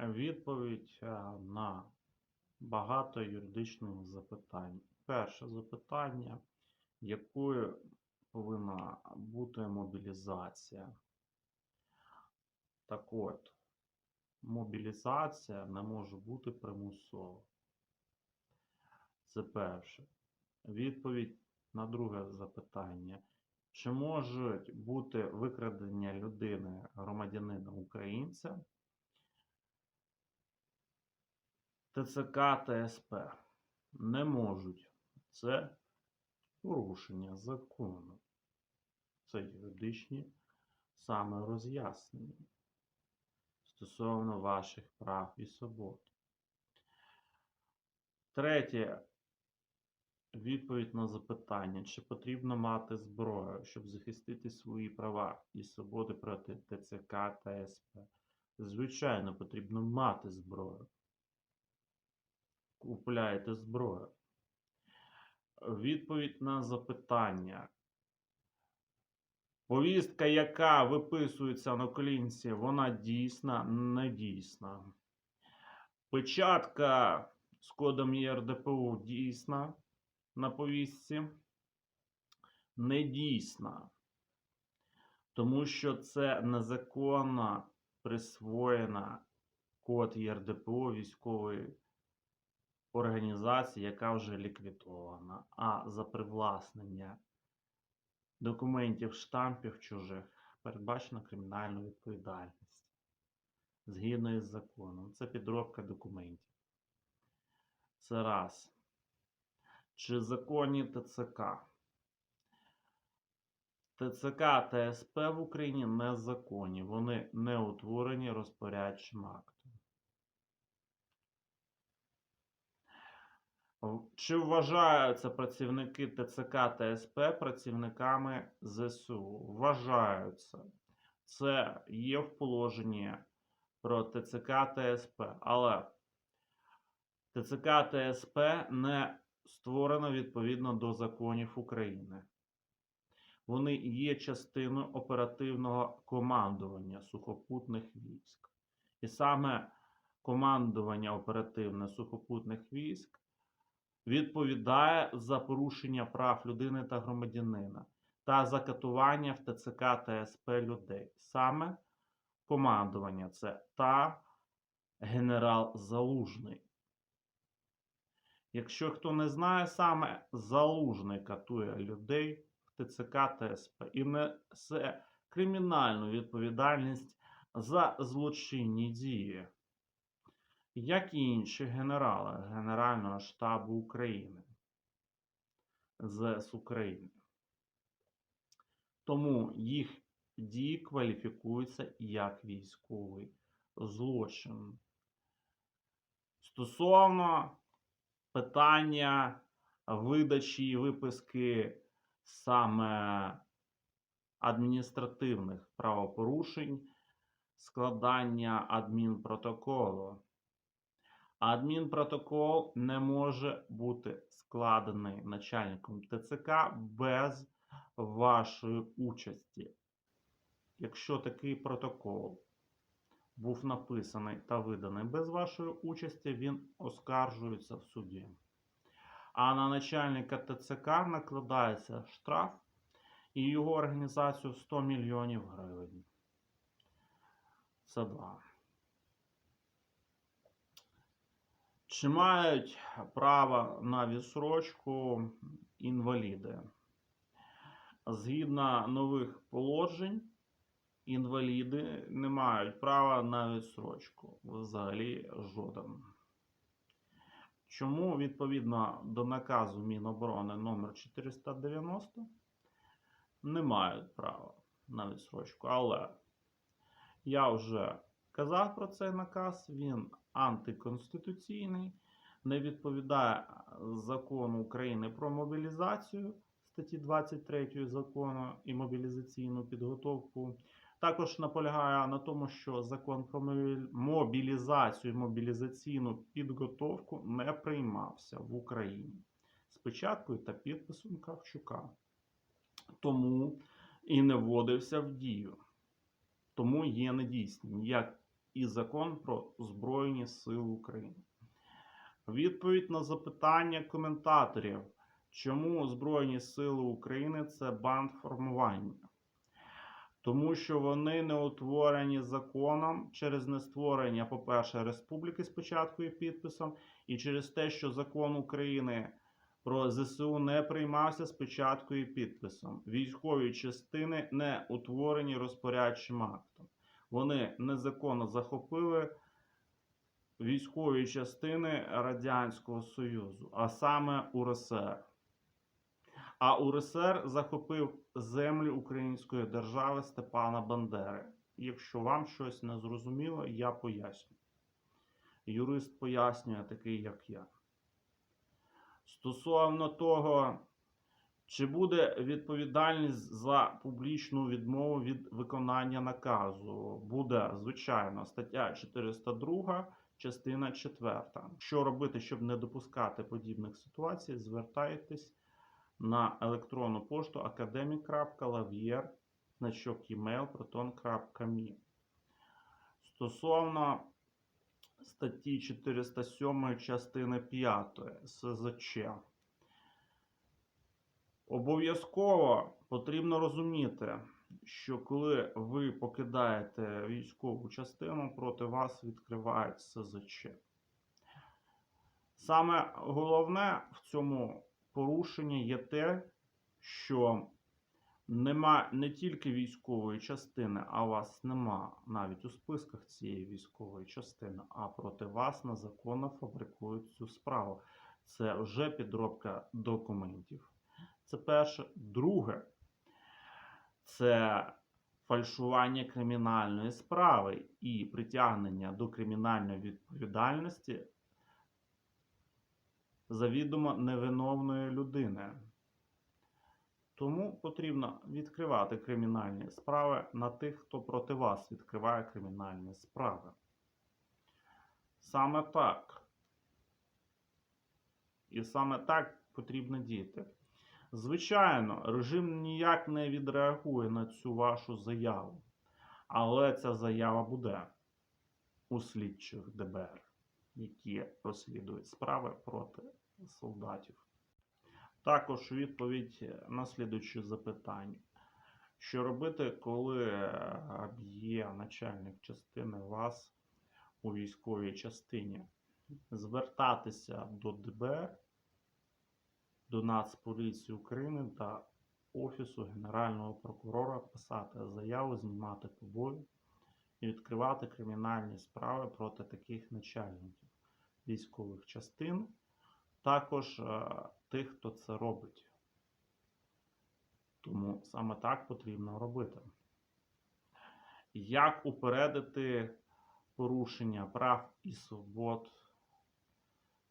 Відповідь е, на багато юридичних запитань. Перше запитання, якою повинна бути мобілізація? Так от, мобілізація не може бути примусова. Це перше. Відповідь на друге запитання. Чи можуть бути викрадення людини громадянина українця ТЦК та СП? Не можуть. Це порушення закону. Це юридичні саме роз'яснення стосовно ваших прав і свобод. Третє. Відповідь на запитання, чи потрібно мати зброю, щоб захистити свої права і свободи проти ТЦК та СП. Звичайно, потрібно мати зброю. Купляєте зброю. Відповідь на запитання. Повістка, яка виписується на колінці, вона дійсна, не дійсна. Печатка з кодом ЄРДПУ дійсна на повістці, не дійсна. Тому що це незаконно присвоєна код ЄРДПУ військової організації, яка вже ліквідована. А за привласнення документів штампів чужих передбачена кримінальна відповідальність згідно із законом. Це підробка документів. Це раз. Чи законні ТЦК? ТЦК та СП в Україні незаконні. Вони не утворені розпорядчим актом. Чи вважаються працівники ТЦК та СП працівниками ЗСУ? Вважаються. Це є в положенні про ТЦК та СП. Але ТЦК та СП не створено відповідно до законів України. Вони є частиною оперативного командування сухопутних військ. І саме командування оперативне сухопутних військ відповідає за порушення прав людини та громадянина та за катування в ТЦК та СП людей. Саме командування це та генерал Залужний. Якщо хто не знає, саме Залужний катує людей в ТЦК та СП і несе кримінальну відповідальність за злочинні дії, як і інші генерали Генерального штабу України ЗС України. Тому їх дії кваліфікуються як військовий злочин. Стосовно питання видачі і виписки саме адміністративних правопорушень, складання адмінпротоколу. Адмінпротокол не може бути складений начальником ТЦК без вашої участі. Якщо такий протокол був написаний та виданий без вашої участі, він оскаржується в суді. А на начальника ТЦК накладається штраф і його організацію 100 мільйонів гривень. Це два. Чи мають право на відсрочку інваліди? Згідно нових положень, інваліди не мають права на відсрочку взагалі жоден. Чому відповідно до наказу Міноборони номер 490 не мають права на відсрочку. Але я вже казав про цей наказ, він антиконституційний, не відповідає закону України про мобілізацію статті 23 закону і мобілізаційну підготовку. Також наполягаю на тому, що закон про мобілізацію і мобілізаційну підготовку не приймався в Україні з печаткою та підписом Кравчука. Тому і не вводився в дію. Тому є недійсним як і закон про Збройні Сили України. Відповідь на запитання коментаторів, чому Збройні Сили України це бандформування. Тому що вони не утворені законом через нестворення, по-перше, республіки спочатку і підписом, і через те, що закон України про ЗСУ не приймався спочатку і підписом. Військові частини не утворені розпорядчим актом. Вони незаконно захопили військові частини Радянського Союзу, а саме УРСР. А УРСР захопив землі Української держави Степана Бандери. Якщо вам щось не зрозуміло, я поясню. Юрист пояснює такий, як я. Стосовно того, чи буде відповідальність за публічну відмову від виконання наказу, буде, звичайно, стаття 402, частина 4. Що робити, щоб не допускати подібних ситуацій, звертайтесь на електронну пошту academic.lavier, значок email proton.me. Стосовно статті 407 частини 5 СЗЧ. Обов'язково потрібно розуміти, що коли ви покидаєте військову частину, проти вас відкривають СЗЧ. Саме головне в цьому порушенні є те, що нема не тільки військової частини, а вас нема навіть у списках цієї військової частини, а проти вас незаконно фабрикують цю справу. Це вже підробка документів. Це перше. Друге, це фальшування кримінальної справи і притягнення до кримінальної відповідальності завідомо невиновної людини. Тому потрібно відкривати кримінальні справи на тих, хто проти вас відкриває кримінальні справи. Саме так. І саме так потрібно діяти. Звичайно, режим ніяк не відреагує на цю вашу заяву. Але ця заява буде у слідчих ДБР, які розслідують справи проти солдатів. Також відповідь на слідуючі запитання. Що робити, коли б'є начальник частини вас у військовій частині? Звертатися до ДБР, до Нацполіції України та Офісу Генерального прокурора, писати заяву, знімати побої і відкривати кримінальні справи проти таких начальників військових частин також е, тих, хто це робить. Тому саме так потрібно робити. Як упередити порушення прав і свобод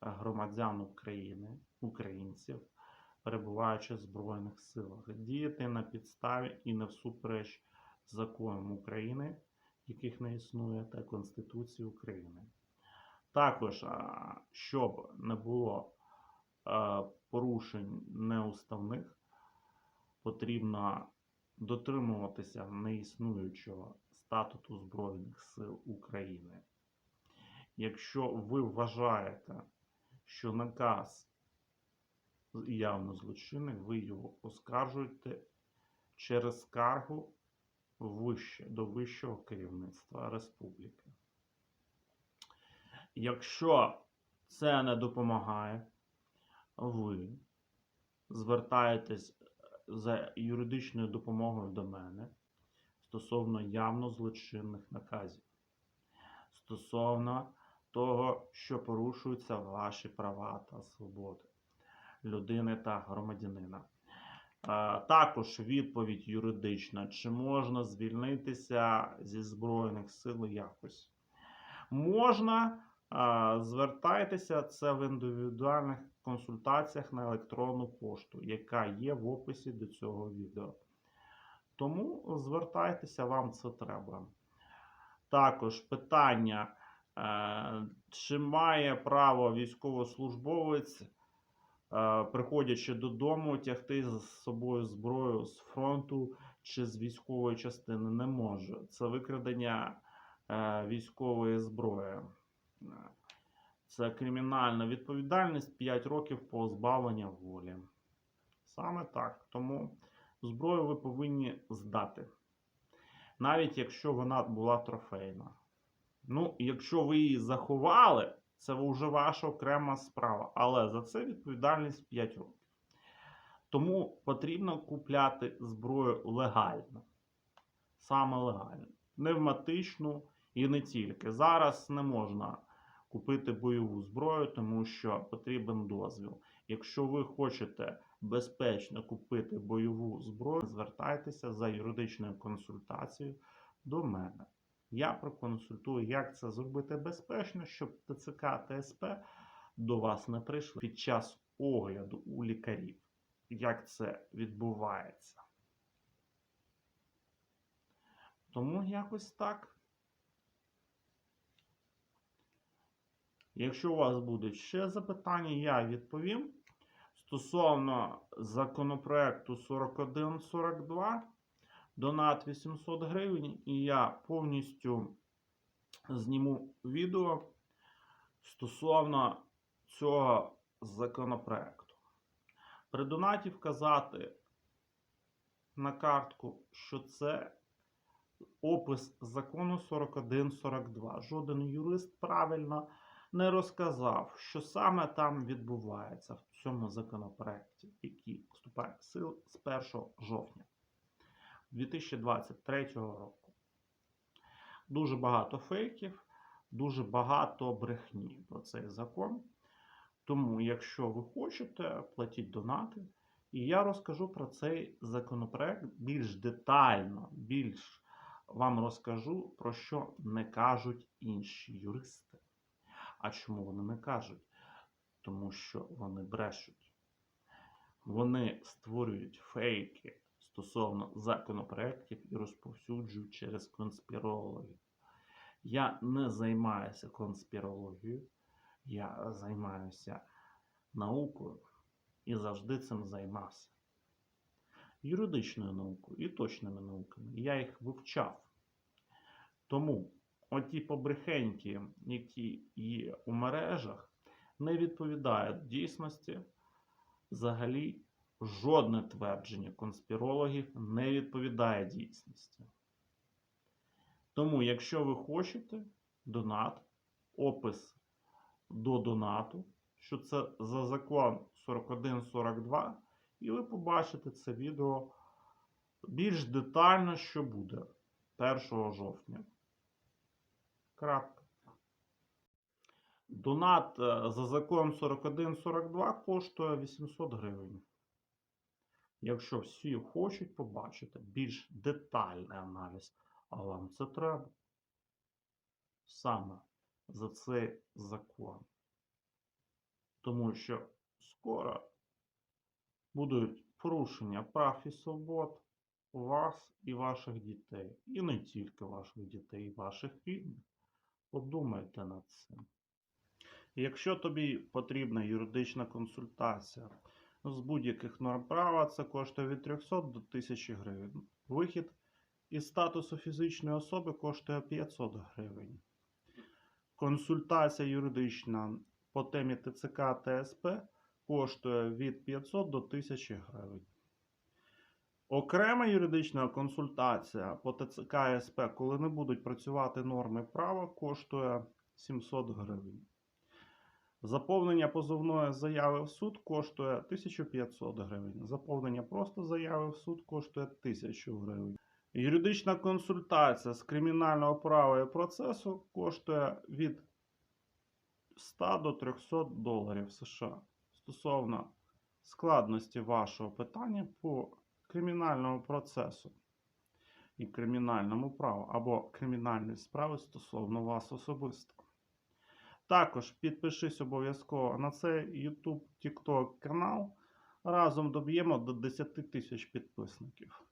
громадян України, українців, перебуваючи в Збройних силах, діяти на підставі і не всупереч законам України, яких не існує, та Конституції України. Також, щоб не було порушень неуставних, потрібно дотримуватися неіснуючого статуту Збройних сил України. Якщо ви вважаєте, що наказ явно злочинний, ви його оскаржуєте через скаргу вище, до вищого керівництва республіки. Якщо це не допомагає, ви звертаєтесь за юридичною допомогою до мене стосовно явно злочинних наказів, стосовно того, що порушуються ваші права та свободи людини та громадянина. Також відповідь юридична, чи можна звільнитися зі Збройних сил якось. Можна, звертайтеся це в індивідуальних консультаціях на електронну пошту, яка є в описі до цього відео. Тому звертайтеся, вам це треба. Також питання, е, чи має право військовослужбовець, е, приходячи додому, тягти з собою зброю з фронту чи з військової частини? Не може. Це викрадення е, військової зброї. Е, Це кримінальна відповідальність 5 років позбавлення волі. Саме так. Тому зброю ви повинні здати. Навіть якщо вона була трофейна. Ну, якщо ви її заховали, це вже ваша окрема справа. Але за це відповідальність 5 років. Тому потрібно купляти зброю легально. Саме легально. Пневматичну і не тільки. Зараз не можна купити бойову зброю, тому що потрібен дозвіл. Якщо ви хочете безпечно купити бойову зброю, звертайтеся за юридичною консультацією до мене. Я проконсультую, як це зробити безпечно, щоб ТЦК ТСП до вас не прийшли під час огляду у лікарів. Як це відбувається. Тому якось так. Якщо у вас будуть ще запитання, я відповім. Стосовно законопроекту 4142, донат 800 гривень, і я повністю зніму відео стосовно цього законопроекту. При донаті вказати на картку, що це опис закону 4142. Жоден юрист правильно не розказав, що саме там відбувається в цьому законопроекті, який вступає в силу з 1 жовтня 2023 року. Дуже багато фейків, дуже багато брехні про цей закон. Тому, якщо ви хочете, платіть донати. І я розкажу про цей законопроект більш детально, більш вам розкажу, про що не кажуть інші юристи. А чому вони не кажуть? Тому що вони брешуть. Вони створюють фейки стосовно законопроєктів і розповсюджують через конспірологів. Я не займаюся конспірологією, я займаюся наукою і завжди цим займався. Юридичною наукою і точними науками. Я їх вивчав. Тому оті побрехеньки, які є у мережах, не відповідають дійсності. Взагалі, жодне твердження конспірологів не відповідає дійсності. Тому, якщо ви хочете донат, опис до донату, що це за закон 4142, і ви побачите це відео більш детально, що буде 1 жовтня. Крапка. Донат е, за закон 4142 коштує 800 гривень. Якщо всі хочуть побачити більш детальний аналіз, а вам це треба саме за цей закон. Тому що скоро будуть порушення прав і свобод вас і ваших дітей. І не тільки ваших дітей, і ваших рідних. Подумайте над цим. Якщо тобі потрібна юридична консультація з будь-яких норм права, це коштує від 300 до 1000 гривень. Вихід із статусу фізичної особи коштує 500 гривень. Консультація юридична по темі ТЦК ТСП коштує від 500 до 1000 гривень. Окрема юридична консультація по ТЦК СП, коли не будуть працювати норми права, коштує 700 гривень. Заповнення позовної заяви в суд коштує 1500 гривень. Заповнення просто заяви в суд коштує 1000 гривень. Юридична консультація з кримінального права і процесу коштує від 100 до 300 доларів США стосовно складності вашого питання по кримінальному процесу і кримінальному праву або кримінальної справи стосовно вас особисто. Також підпишись обов'язково на цей YouTube TikTok канал. Разом доб'ємо до 10 тисяч підписників.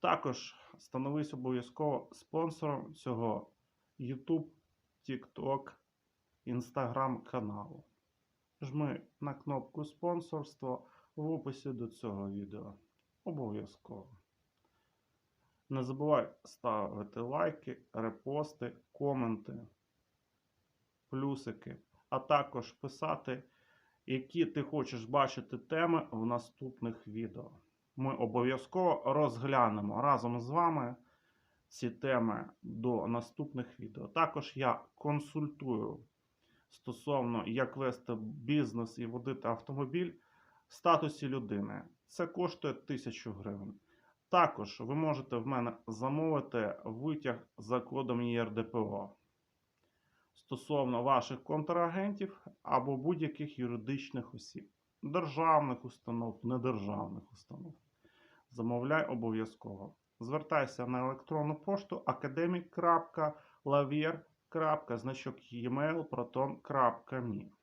Також становись обов'язково спонсором цього YouTube, TikTok, Instagram каналу. Жми на кнопку спонсорство в описі до цього відео. Обов'язково. Не забувай ставити лайки, репости, коменти, плюсики, а також писати, які ти хочеш бачити теми в наступних відео. Ми обов'язково розглянемо разом з вами ці теми до наступних відео. Також я консультую стосовно як вести бізнес і водити автомобіль в статусі людини. Це коштує 1000 гривень. Також ви можете в мене замовити витяг за кодом ЄРДПО стосовно ваших контрагентів або будь-яких юридичних осіб, державних установ, недержавних установ. Замовляй обов'язково. Звертайся на електронну пошту academic.lavier. значок e-mail proton.me.